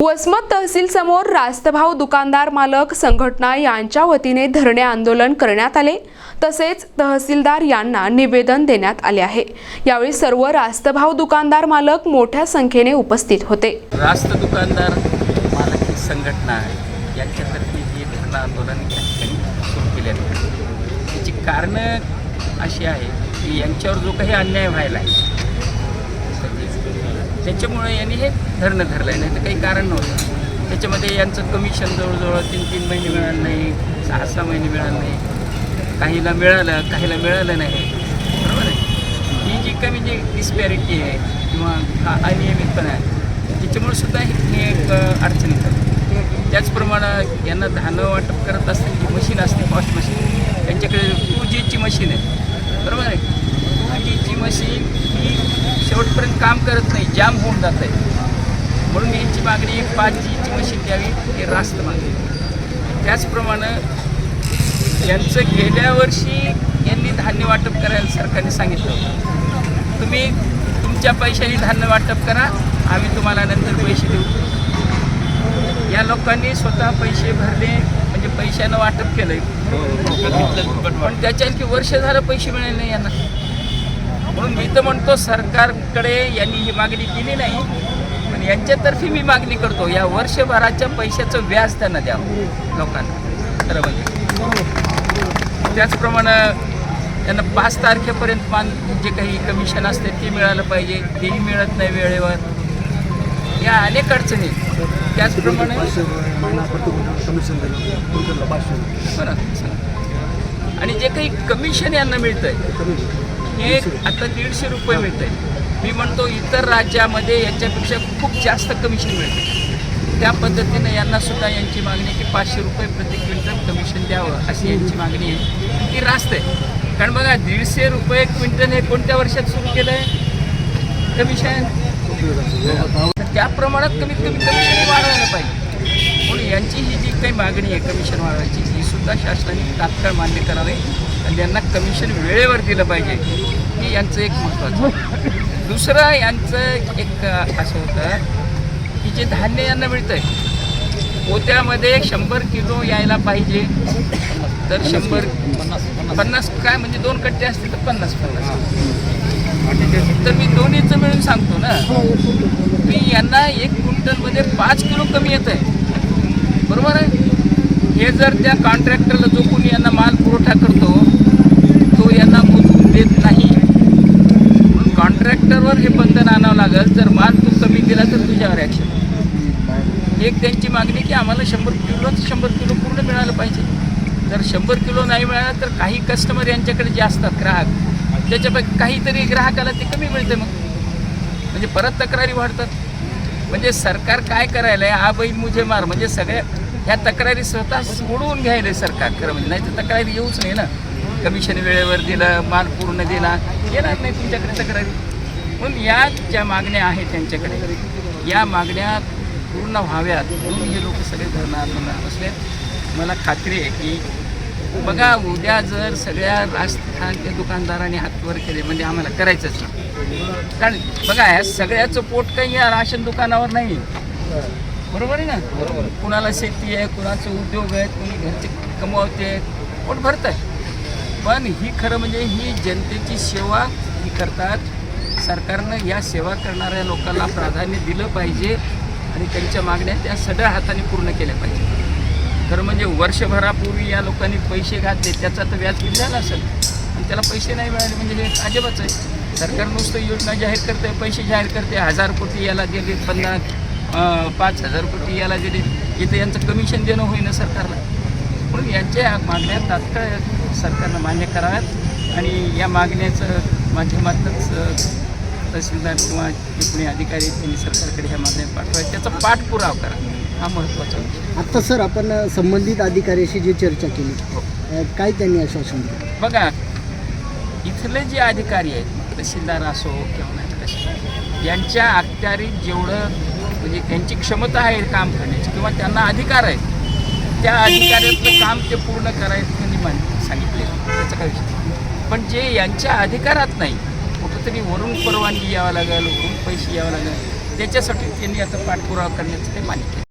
वसमत तहसील समोर रास्तभाव दुकानदार मालक संघटना यांच्या वतीने धरणे आंदोलन करण्यात आले. तसेच तहसीलदार यांना निवेदन देण्यात आले आहे. यावेळी सर्व रास्तभाव दुकानदार मालक मोठ्या संख्येने उपस्थित होते. रास्त दुकानदार मालक ही संघटना यांच्यातर्फे हे धरणं आंदोलन सुरू केले त्याची कारणं अशी आहे की यांच्यावर जो काही अन्याय व्हायला आहे त्याच्यामुळे यांनी हे धरणं धरलं आहे नाही तर काही कारण नव्हतं. त्याच्यामध्ये यांचं कमिशन जवळजवळ तीन तीन महिने मिळालं नाही सहा सहा महिने मिळालं नाही. काहीला मिळालं काहीला मिळालं नाही. बरोबर आहे? ही जी कमी म्हणजे डिस्पॅरिटी आहे किंवा हा अनियमितपणा आहे त्याच्यामुळे सुद्धा हे एक अडचण येतात त्याचप्रमाणे यांना धानं वाटप करत असताना जी मशीन असते फॉस्ट मशीन त्यांच्याकडे टू जीची मशीन आहे. बरोबर आहे? टू जीची मशीन ही शेवटपर्यंत काम करत नाही जाम होऊन जात आहे. म्हणून यांची मागणी एक पाच जीची मशीन द्यावी हे रास्त मागणी. त्याचप्रमाणे यांचं गेल्या वर्षी यांनी धान्य वाटप करायला सरकारने सांगितलं होतं. तुम्ही तुमच्या पैशाने धान्य वाटप करा आम्ही तुम्हाला नंतर पैसे देऊ. या लोकांनी स्वतः पैसे भरले म्हणजे पैशानं वाटप केलंय. पण त्याच्या आणखी वर्ष झालं पैसे मिळाले नाही यांना. म्हणून मी तर म्हणतो सरकारकडे यांनी ही मागणी केली नाही पण यांच्यातर्फे मी मागणी करतो या वर्षभराच्या पैशाचं व्याज त्यांना द्यावं लोकांना. खरं म्हणजे. त्याचप्रमाणे त्यांना पाच तारखेपर्यंत मान जे काही कमिशन असते ते मिळालं पाहिजे तेही मिळत नाही वेळेवर. या अनेक अडचणी. त्याचप्रमाणे आणि जे काही कमिशन यांना मिळतं आहे हे आता दीडशे रुपये मिळतंय. मी म्हणतो इतर राज्यामध्ये याच्यापेक्षा खूप जास्त कमिशन मिळतं त्या पद्धतीनं यांना सुद्धा यांची मागणी की पाचशे रुपये प्रति क्विंटल कमिशन द्यावं अशी यांची मागणी आहे. ती रास्त आहे. कारण बघा दीडशे रुपये क्विंटल हे कोणत्या वर्षात सुरू केलं आहे कमिशन त्या प्रमाणात कमीत कमी कमिशन वाढवायला पाहिजे. म्हणून यांची ही जी काही मागणी आहे कमिशन वाढवायची ही सुद्धा शासनाने तात्काळ मान्य करावे. आणि त्यांना कमिशन वेळेवर दिलं पाहिजे हे यांचं एक महत्त्वाचं दुसरं यांचं एक असं होतं की जे धान्य यांना मिळतं आहे पोत्यामध्ये शंभर किलो यायला पाहिजे. तर शंभर पन्नास काय म्हणजे दोन कट्टे असतील तर पन्नास पन्नास. तर मी दोन्हीचं मिळून सांगतो ना मी यांना एक क्विंटलमध्ये पाच किलो कमी येत आहे बरोबर आहे? हे जर त्या कॉन्ट्रॅक्टरला जो कोणी यांना माल पुरवठा करतो तो यांना मोजून देत नाही म्हणून कॉन्ट्रॅक्टरवर आणावं लागेल. जर माल तू कमी दिला तर तुझ्यावर ॲक्शन एक त्यांची मागणी की आम्हाला शंभर किलो शंभर किलो पूर्ण मिळालं पाहिजे. जर शंभर किलो नाही मिळालं तर काही कस्टमर यांच्याकडे जे असतात ग्राहक त्याच्यापैकी काहीतरी ग्राहकाला ते कमी मिळते मग. म्हणजे परत तक्रारी वाढतात. म्हणजे सरकार काय करायला आहे हा बैल मुझे मार. म्हणजे सगळ्या ह्या तक्रारी स्वतः सोडवून घ्यायला सरकार. खरं म्हणजे नाही तर तक्रारी येऊच नाही ना. कमिशन वेळेवर दिलं माल पूर्ण दिला. येणार नाही तुमच्याकडे तक्रारी. म्हणून या ज्या मागण्या आहेत त्यांच्याकडे या मागण्या पूर्ण व्हाव्यात. म्हणून हे लोक सगळे धरणार आंदोलनात बसले मला खात्री आहे की बघा उद्या जर सगळ्या राजस्थानच्या दुकानदारांनी हातवर केले म्हणजे आम्हाला करायचंच नाही. कारण बघा या सगळ्याचं पोट काही या राशन दुकानावर नाही. बरोबर आहे ना? बरोबर कुणाला शेती आहे कुणाचे उद्योग आहेत कुणी घरचे कमावते पोट भरत आहे पण ही खरं म्हणजे ही जनतेची सेवा ही करतात सरकारनं या सेवा करणाऱ्या लोकांना प्राधान्य दिलं पाहिजे आणि त्यांच्या मागण्या त्या सगळ्या हाताने पूर्ण केल्या पाहिजे. खरं म्हणजे वर्षभरापूर्वी या लोकांनी पैसे घातले त्याचा तर व्याज किती झाला असेल. आणि त्याला पैसे नाही मिळाले म्हणजे हे अजबच आहे. सरकार नुसतं योजना जाहीर करते पैसे जाहीर करते हजार कोटी याला दिले पन्नास पाच हजार कोटी याला दिले. इथं यांचं कमिशन देणं होईना सरकारला. म्हणून यांच्या मागण्या तात्काळ सरकारनं मान्य कराव्यात आणि या मागण्याचं माध्यमातच तहसीलदार किंवा जे कोणी अधिकारी आहेत त्यांनी सरकारकडे ह्या मागण्या पाठवाव्यात त्याचा पाठपुरावा करा. हा महत्त्वाचा विषय आत्ता सर आपण संबंधित अधिकाऱ्याशी जी चर्चा केली हो. अ, काय त्यांनी आश्वासन दिलं? बघा इथले जे अधिकारी आहेत तहसीलदार असो किंवा नाही कसे यांच्या अखत्यारीत जेवढं म्हणजे त्यांची क्षमता आहे काम करण्याची किंवा त्यांना अधिकार आहे त्या अधिकाऱ्यातलं काम ते पूर्ण करायचं त्यांनी मान सांगितले त्याचं काही विषय नाही. पण जे यांच्या अधिकारात नाही कुठंतरी वरून परवानगी यावं लागेल वरून पैसे यावं लागेल. त्याच्यासाठी त्यांनी आता पाठपुरावा करण्याचं ते मान्य केलं.